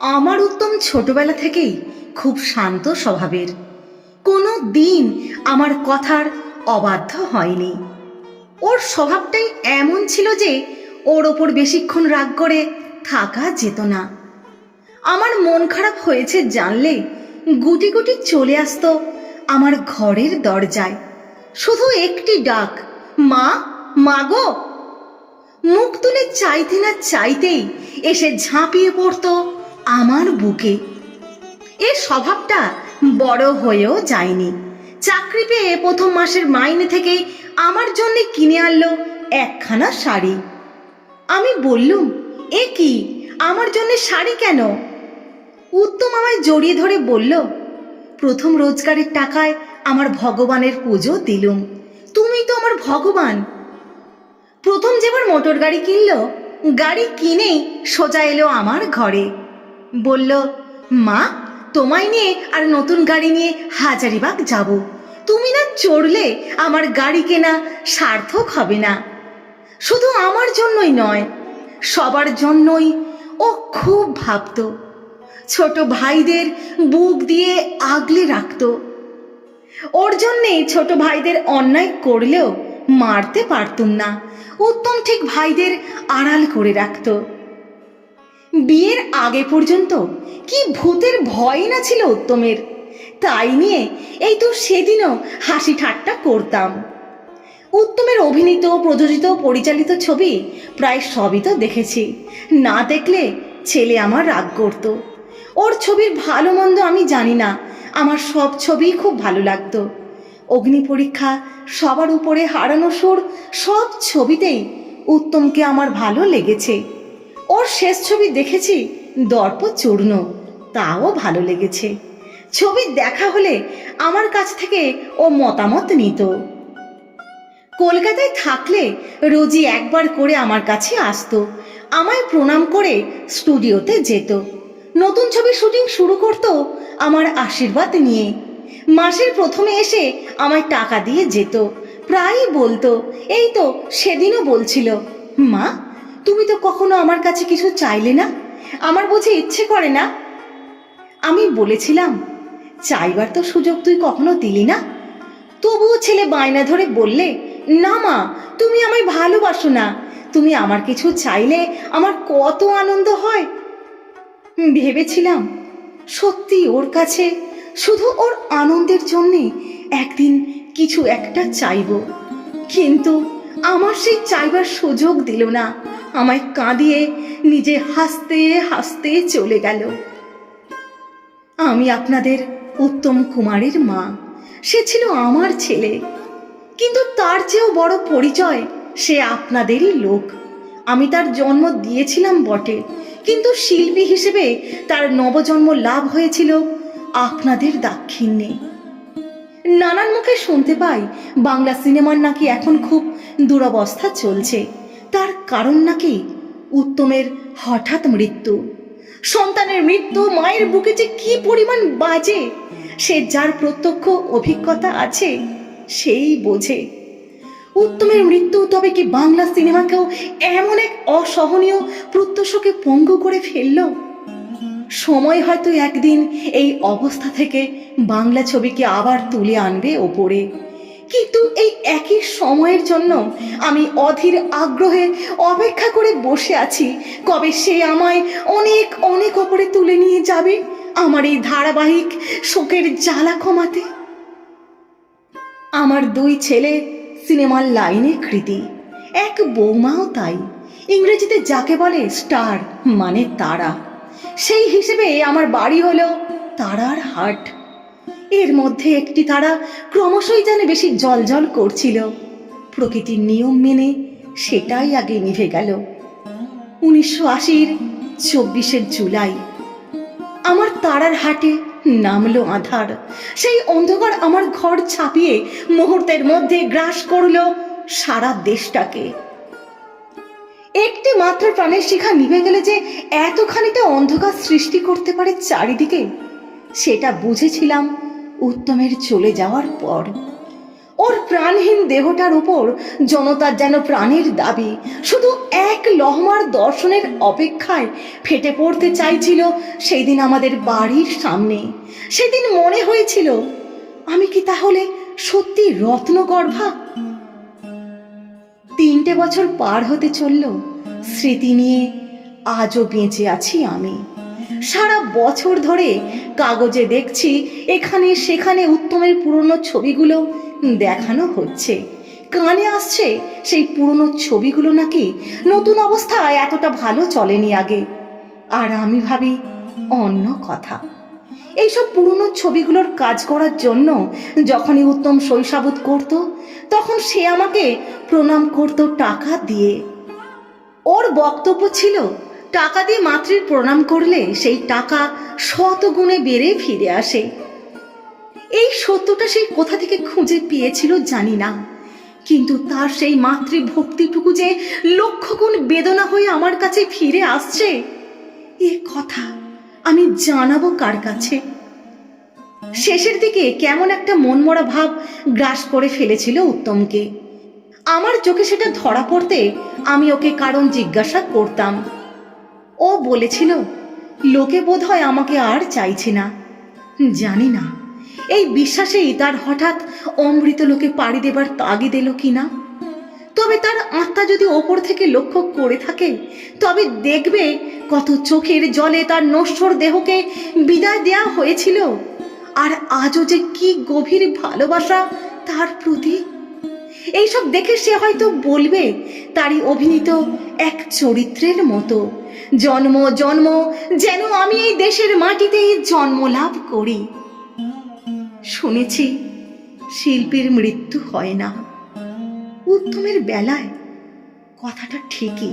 আমার উত্তম ছোটবেলা থেকেই খুব শান্ত স্বভাবের। কোনো দিন আমার কথার অবাধ্য হয়নি। ওর স্বভাবটাই এমন ছিল যে ওর ওপর বেশিক্ষণ রাগ করে থাকা যেত না। আমার মন খারাপ হয়েছে জানলে গুটি গুটি চলে আসতো আমার ঘরের দরজায়। শুধু একটি ডাক, মা মাগো মুখ তুলে চাইতে না চাইতেই এসে ঝাঁপিয়ে পড়তো আমার বুকে। এর স্বভাবটা বড় হয়েও যায়নি। চাকরি পেয়ে প্রথম মাসের মাইনে থেকেই আমার জন্য কিনে আনলো একখানা শাড়ি। আমি বললুম, এ কি? আমার জন্য শাড়ি কেন? উত্তম আমায় জড়িয়ে ধরে বলল, প্রথম রোজগারের টাকায় আমার ভগবানের পুজো দিলুম। তুমি তো আমার ভগবান। প্রথম যেবার মোটর গাড়ি কিনলো, গাড়ি কিনেই সোজা এলো আমার ঘরে। বলল, মা, তোমায় নিয়ে আর নতুন গাড়ি নিয়ে হাজারিবাগ যাব। তুমি না চড়লে আমার গাড়ি কেনা সার্থক হবে না। শুধু আমার জন্যই নয়, সবার জন্যই ও খুব ভাবতো। ছোট ভাইদের বুক দিয়ে আগলে রাখত। ওর জন্যে ছোট ভাইদের অন্যায় করলেও মারতে পারতুম না। উত্তম ঠিক ভাইদের আড়াল করে রাখতো। বিয়ের আগে পর্যন্ত কি ভূতের ভয় না ছিল উত্তমের? তাই নিয়ে এই তো সেদিনও হাসি ঠাট্টা করতাম। উত্তমের অভিনীত, প্রযোজিত, পরিচালিত ছবি প্রায় সবই তো দেখেছি। না দেখলে ছেলে আমার রাগ করত। ওর ছবির ভালো মন্দ আমি জানি না, আমার সব ছবিই খুব ভালো লাগতো। অগ্নি পরীক্ষা, সবার উপরে হারানো সুর, সব ছবিতেই উত্তমকে আমার ভালো লেগেছে। ওর শেষ ছবি দেখেছি দর্প চূর্ণ। তাও ভালো লেগেছে। ছবি দেখা হলে আমার কাছ থেকে ও মতামত নিত। কলকাতায় থাকলে রোজই একবার করে আমার কাছে আসতো। আমায় প্রণাম করে স্টুডিওতে যেত। নতুন ছবি শুটিং শুরু করতো আমার আশীর্বাদ নিয়ে। মাসের প্রথমে এসে আমায় টাকা দিয়ে যেত। প্রায়ই বলতো, এই তো সেদিনও বলছিল। মা তুমি তো কখনো আমার কাছে কিছু চাইলে না? আমার বুঝে ইচ্ছে করে না? আমি বলেছিলাম, চাইবার তো সুযোগ তুই কখনো দিলি না। তবুও ছেলে বায়না ধরে বললে, না মা, তুমি আমায় ভালোবাসো না। তুমি আমার কিছু চাইলে আমার কত আনন্দ হয়। ভেবেছিলাম, সত্যি ওর কাছে শুধু ওর আনন্দের জন্যে একদিন কিছু একটা চাইব। কিন্তু আমার সেই চাইবার সুযোগ দিল না। আমায় কাঁদিয়ে নিজে হাসতে হাসতে চলে গেল। আমি আপনাদের উত্তম কুমারের মা। সে ছিল আমার ছেলে। কিন্তু তার চেয়েও বড় পরিচয় সে আপনাদেরই লোক। আমি তার জন্ম দিয়েছিলাম বটে। কিন্তু শিল্পী হিসেবে তার নবজন্ম লাভ হয়েছিল আপনাদের দাক্ষিণ্যে। নানান মুখে শুনতে পাই, বাংলা সিনেমার নাকি এখন খুব দুরবস্থা চলছে। তার কারণ নাকি উত্তমের হঠাৎ মৃত্যু। সন্তানের মৃত্যু, মায়ের বুকে যে কি পরিমাণ বাজে, সে যার প্রত্যক্ষ অভিজ্ঞতা আছে, সেই বোঝে। উত্তমের মৃত্যু তবে কি বাংলা সিনেমাকেও এমন এক অসহনীয় প্রত্যশকে পঙ্গু করে ফেলল? সময় হয়তো একদিন এই অবস্থা থেকে বাংলা ছবিকে আবার তুলে আনবে ওপরে। কিন্তু এই একই সময়ের জন্য আমি অধীর আগ্রহে অপেক্ষা করে বসে আছি, কবে সে আমায় অনেক অনেক ওপরে তুলে নিয়ে যাবে আমার এই ধারাবাহিক শোকের জ্বালা কমাতে। আমার দুই ছেলে সিনেমার লাইনে কৃতি, এক বৌমাও তাই। ইংরেজিতে যাকে বলে স্টার মানে তারা। সেই হিসেবে আমার বাড়ি হলো তারার হাট। এর মধ্যে একটি তারা ক্রমশই যেন বেশি জলজল করছিল। প্রকৃতির নিয়ম মেনে সেটাই আগে নিভে গেল। উনিশশো আশির চব্বিশে জুলাই। আমার তারার হাটে নামলো আধার। সেই অন্ধকার আমার ঘর ছাপিয়ে মুহূর্তের মধ্যে গ্রাস করল সারা দেশটাকে। একটি মাত্র প্রাণের শিখা নিভে গেলে যে এতখানিটা অন্ধকার সৃষ্টি করতে পারে চারিদিকে, সেটা বুঝেছিলাম উত্তমের চলে যাওয়ার পর। ওর প্রাণহীন দেহটার উপর জনতার যেন প্রাণের দাবি, শুধু এক লহমার দর্শনের অপেক্ষায় ফেটে পড়তে চাইছিল সেই দিন আমাদের বাড়ির সামনে। সেদিন মনে হয়েছিল, আমি কি তাহলে সত্যি রত্নগর্ভা? তিনটে বছর পার হতে চলল। স্মৃতি নিয়ে আজও বেঁচে আছি আমি। সারা বছর ধরে কাগজে দেখছি, এখানে সেখানে উত্তমের পুরনো ছবিগুলো দেখানো হচ্ছে। কানে আসছে, সেই পুরনো ছবিগুলো নাকি নতুন অবস্থায় এতটা ভালো চলেনি আগে। আর আমি ভাবি, অন্য কথা। এইসব পুরনো ছবিগুলোর কাজ করার জন্য যখনই উত্তম শৈশাবোধ করত, তখন সে আমাকে প্রণাম করত টাকা দিয়ে। ওর বক্তব্য ছিল, টাকা দিয়ে মাতৃর প্রণাম করলে সেই টাকা শত গুণে বেড়ে ফিরে আসে। এই সত্যটা সেই কোথা থেকে খুঁজে পেয়েছিল জানি না। কিন্তু তার সেই মাতৃভক্তিটুকু যে লক্ষ গুণ বেদনা হয়ে আমার কাছে ফিরে আসছে, এ কথা আমি জানাব কার কাছে। শেষের দিকে কেমন একটা মনমরা ভাব গ্রাস করে ফেলেছিল উত্তমকে। আমার চোখে সেটা ধরা পড়তে আমি ওকে কারণ জিজ্ঞাসা করতাম। ও বলেছিল, লোকে বোধ হয় আমাকে আর চাইছে না। জানি না, এই বিশ্বাসেই তার হঠাৎ অমৃত লোকে পাড়ি দেবার তাগিদ এলো কিনা? না তবে তার আত্মা যদি ওপর থেকে লক্ষ্য করে থাকে, তবে দেখবে কত চোখের জলে তার নশ্বর দেহকে বিদায় দেয়া হয়েছিল। আর আজও যে কি গভীর ভালোবাসা তার প্রতি। এইসব দেখে সে হয়তো বলবে, তারই অভিনীত এক চরিত্রের মতো, জন্ম জন্ম, যেন আমি এই দেশের মাটিতেই জন্ম লাভ করি। শুনেছি, শিল্পীর মৃত্যু হয় না। উত্তমের বেলায়। কথাটা ঠিকই।